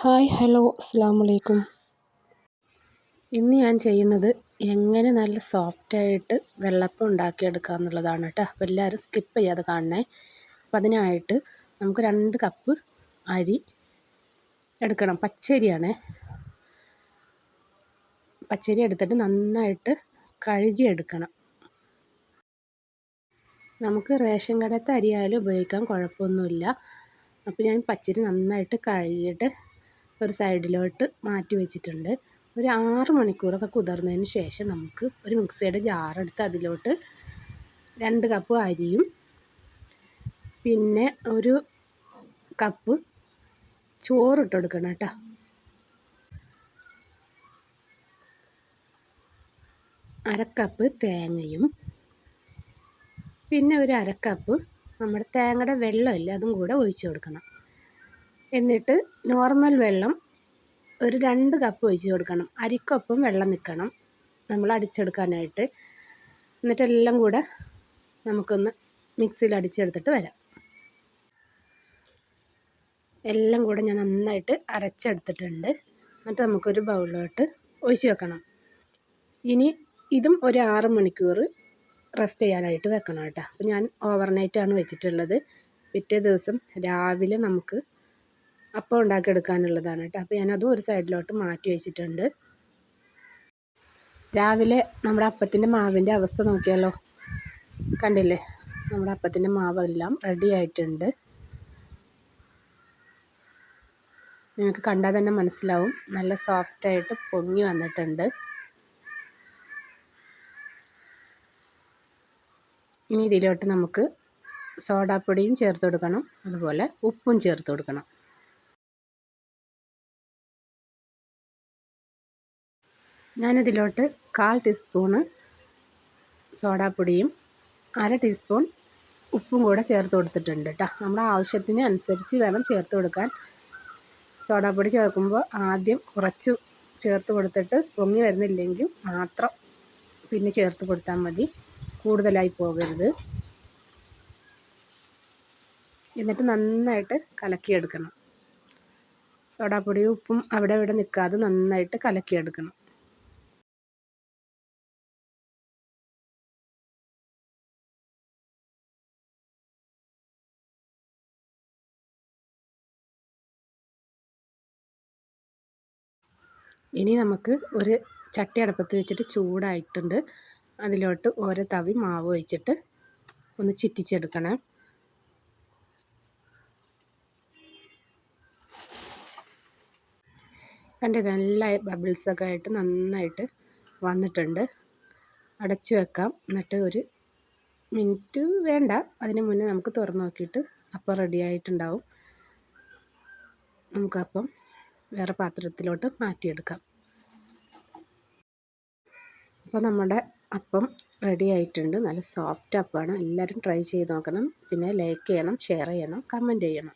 Hi hello അസ്സാം വലൈക്കും ഇന്ന് ഞാൻ ചെയ്യുന്നത് എങ്ങനെ നല്ല സോഫ്റ്റായിട്ട് വെള്ളപ്പം ഉണ്ടാക്കിയെടുക്കുക എന്നുള്ളതാണ് കേട്ടോ. അപ്പോൾ എല്ലാവരും സ്കിപ്പ് ചെയ്യാതെ കാണണേ. അപ്പം അതിനായിട്ട് നമുക്ക് രണ്ട് കപ്പ് അരി എടുക്കണം. പച്ചരിയാണേ. പച്ചരി എടുത്തിട്ട് നന്നായിട്ട് കഴുകിയെടുക്കണം. നമുക്ക് റേഷൻ കടത്തെ അരിയായാലും ഉപയോഗിക്കാൻ കുഴപ്പമൊന്നുമില്ല. അപ്പോൾ ഞാൻ പച്ചരി നന്നായിട്ട് കഴുകിയിട്ട് ഒരു സൈഡിലോട്ട് മാറ്റി വെച്ചിട്ടുണ്ട്. ഒരു ആറ് മണിക്കൂറൊക്കെ കുതിർന്നതിന് ശേഷം നമുക്ക് ഒരു മിക്സിയുടെ ജാറെടുത്ത് അതിലോട്ട് രണ്ട് കപ്പ് അരിയും പിന്നെ ഒരു കപ്പ് ചോറിട്ട് കൊടുക്കണം കേട്ടോ. അരക്കപ്പ് തേങ്ങയും പിന്നെ ഒരു അരക്കപ്പ് നമ്മുടെ തേങ്ങയുടെ വെള്ളമില്ല അതും കൂടെ ഒഴിച്ചു കൊടുക്കണം. എന്നിട്ട് നോർമൽ വെള്ളം ഒരു രണ്ട് കപ്പ് ഒഴിച്ച് കൊടുക്കണം. അരിക്കൊപ്പം വെള്ളം നിൽക്കണം നമ്മൾ അടിച്ചെടുക്കാനായിട്ട്. എന്നിട്ടെല്ലാം കൂടെ നമുക്കൊന്ന് മിക്സിയിൽ അടിച്ചെടുത്തിട്ട് വരാം. എല്ലാം കൂടെ ഞാൻ നന്നായിട്ട് അരച്ചെടുത്തിട്ടുണ്ട്. എന്നിട്ട് നമുക്കൊരു ബൗളിലോട്ട് ഒഴിച്ച് വെക്കണം. ഇനി ഇതും ഒരു ആറ് മണിക്കൂർ റെസ്റ്റ് ചെയ്യാനായിട്ട് വെക്കണം കേട്ടോ. അപ്പോൾ ഞാൻ ഓവർനൈറ്റാണ് വെച്ചിട്ടുള്ളത്. പിറ്റേ ദിവസം രാവിലെ നമുക്ക് അപ്പം ഉണ്ടാക്കിയെടുക്കാനുള്ളതാണ് കേട്ടോ. അപ്പോൾ ഞാനതും ഒരു സൈഡിലോട്ട് മാറ്റി വെച്ചിട്ടുണ്ട്. രാവിലെ നമ്മുടെ അപ്പത്തിന്റെ മാവിന്റെ അവസ്ഥ നോക്കിയാലോ? കണ്ടില്ലേ? നമ്മുടെ അപ്പത്തിന്റെ മാവെല്ലാം റെഡി ആയിട്ടുണ്ട്. നിങ്ങൾക്ക് കണ്ടാൽ തന്നെ മനസ്സിലാവും. നല്ല സോഫ്റ്റായിട്ട് പൊങ്ങി വന്നിട്ടുണ്ട്. ഇനി ഇതിലോട്ട് നമുക്ക് സോഡാപ്പൊടിയും ചേർത്ത് കൊടുക്കണം. അതുപോലെ ഉപ്പും ചേർത്ത് കൊടുക്കണം. ഞാനിതിലോട്ട് കാൽ ടീസ്പൂണ് സോഡാപ്പൊടിയും അര ടീസ്പൂൺ ഉപ്പും കൂടെ ചേർത്ത് കൊടുത്തിട്ടുണ്ട് കേട്ടോ നമ്മുടെ ആവശ്യത്തിന് അനുസരിച്ച് വേണം ചേർത്ത് കൊടുക്കാൻ. സോഡാപ്പൊടി ചേർക്കുമ്പോൾ ആദ്യം കുറച്ച് ചേർത്ത് കൊടുത്തിട്ട് പൊങ്ങി വരുന്നില്ലെങ്കിൽ മാത്രം പിന്നെ ചേർത്ത് കൊടുത്താൽ മതി. കൂടുതലായി പോകരുത്. എന്നിട്ട് നന്നായിട്ട് കലക്കിയെടുക്കണം. സോഡാപ്പൊടിയും ഉപ്പും അവിടെ ഇവിടെ നിൽക്കാതെ നന്നായിട്ട് കലക്കിയെടുക്കണം. ഇനി നമുക്ക് ഒരു ചട്ടി അടുപ്പത്ത് വെച്ചിട്ട് ചൂടായിട്ടുണ്ട്. അതിലോട്ട് ഓരോ തവി മാവ് ഒഴിച്ചിട്ട് ഒന്ന് ചിറ്റിച്ചെടുക്കണം. കണ്ടത് നല്ല ബബിൾസൊക്കെ ആയിട്ട് നന്നായിട്ട് വന്നിട്ടുണ്ട്. അടച്ചു വെക്കാം. എന്നിട്ട് ഒരു മിനിറ്റ് വേണ്ട. അതിന് മുന്നേ നമുക്ക് തുറന്നു നോക്കിയിട്ട് അപ്പം റെഡി ആയിട്ടുണ്ടാവും. നമുക്കപ്പം വേറെ പാത്രത്തിലോട്ട് മാറ്റിയെടുക്കാം. അപ്പോൾ നമ്മുടെ അപ്പം റെഡി ആയിട്ടുണ്ട്. നല്ല സോഫ്റ്റ് അപ്പമാണ് എല്ലാവരും ട്രൈ ചെയ്ത് നോക്കണം. പിന്നെ ലൈക്ക് ചെയ്യണം ഷെയർ ചെയ്യണം കമന്റ് ചെയ്യണം.